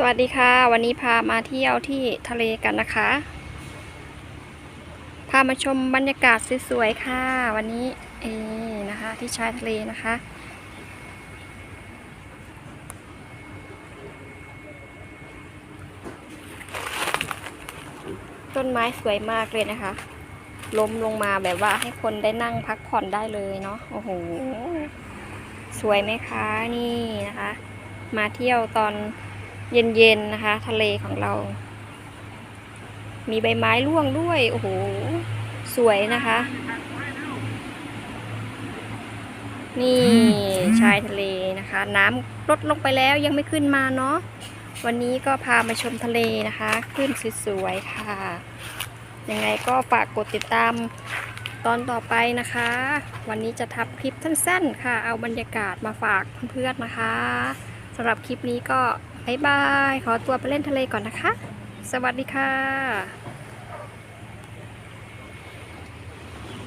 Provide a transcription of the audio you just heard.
สวัสดีค่ะ วันนี้พามาเที่ยวที่ทะเลกันนะคะ พามาชมบรรยากาศสวยๆค่ะ วันนี้เอนะคะ ที่ชายทะเลนะคะ ต้นไม้สวยมากเลยนะคะล้มลงมาแบบว่าให้คนได้นั่งพักผ่อนได้เลยเนาะโอ้โหสวยไหมคะนี่นะคะ มาเที่ยวตอน เย็นๆนะคะ ทะเลของเรา มีใบไม้ร่วงด้วย โอ้โห สวยนะคะ นี่ชายทะเลนะคะ น้ำลดลงไปแล้วยังไม่ขึ้นมาเนาะวันนี้ก็พามาชมทะเลนะคะ ขึ้นสวยๆค่ะ ยังไงก็ฝากกดติดตามตอนต่อไปนะคะ วันนี้จะทำคลิปสั้นๆ ค่ะ เอาบรรยากาศมาฝากเพื่อนๆนะคะสำหรับคลิปนี้ก็ บายบาย ขอตัวไปเล่นทะเลก่อนนะคะ สวัสดีค่ะ